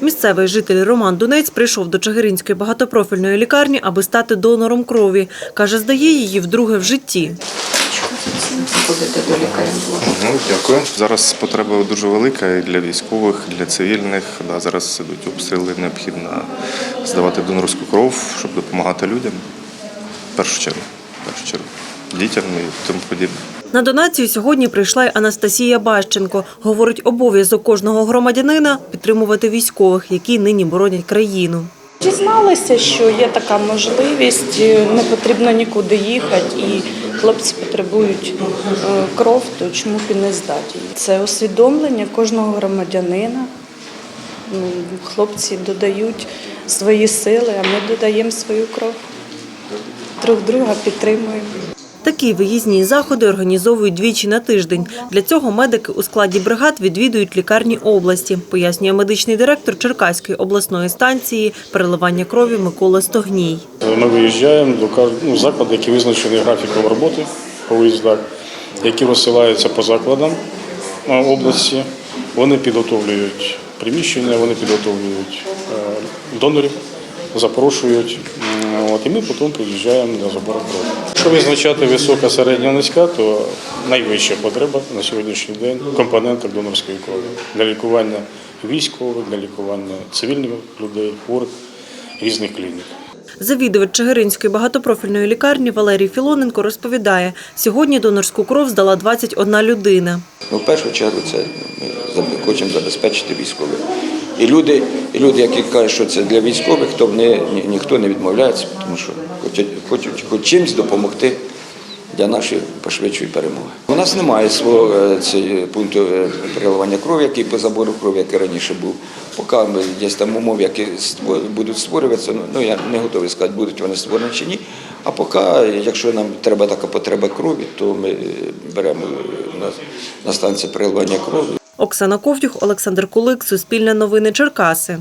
Місцевий житель Роман Дунець прийшов до Чигиринської багатопрофільної лікарні, аби стати донором крові. Каже, здає її вдруге в житті. ходити до лікаря. Ну, дякую. Зараз потреба дуже велика і для військових, і для цивільних. Да, зараз ідуть обстріли, необхідно здавати донорську кров, щоб допомагати людям. В першу чергу, в першу чергу, дітям і тому подібне. На донацію сьогодні прийшла й Анастасія Бащенко. Говорить, обов'язок кожного громадянина підтримувати військових, які нині боронять країну. Дізналися, що є така можливість, е, не потрібно нікуди їхати, і хлопці потребують е, кров, то чому б і не здати. Це усвідомлення кожного громадянина. Ну, Хлопці додають свої сили, а ми додаємо свою кров. Друг друга підтримуємо. Такі виїзні заходи організовують двічі на тиждень. Для цього медики у складі бригад відвідують лікарні області, пояснює медичний директор Черкаської обласної станції переливання крові Микола Стогній. Ми виїжджаємо до ну, закладу, які визначені графіком роботи по виїздах, які розсилаються по закладам області. Вони підготовлюють приміщення, вони підготовлюють е, донорів, запрошують. От, і ми потім приїжджаємо для забору крові. Якщо визначати висока, середня, низька, то найвища потреба на сьогоднішній день компонентів донорської крові для лікування військових, для лікування цивільних людей, хворих різних клінік. Завідувач Чигиринської багатопрофільної лікарні Валерій Філоненко розповідає, сьогодні донорську кров здала 21 людина. Ну, в першу чергу це ми хочемо забезпечити військових. І люди, і люди, які кажуть, що це для військових, то вони, ні, ніхто не відмовляється, тому що хочуть, хочуть хоч чимось допомогти для нашої пошвидшої перемоги. У нас немає свого е, цей, пункту е, переливання крові, який по забору крові, який раніше був. Поки є там умови, які будуть створюватися, ну, ну я не готовий сказати, будуть вони створені чи ні. А поки, якщо нам треба така потреба крові, то ми е, беремо на, станції переливання крові. Оксана Ковтюх, Олександр Кулик, Суспільне новини Черкаси.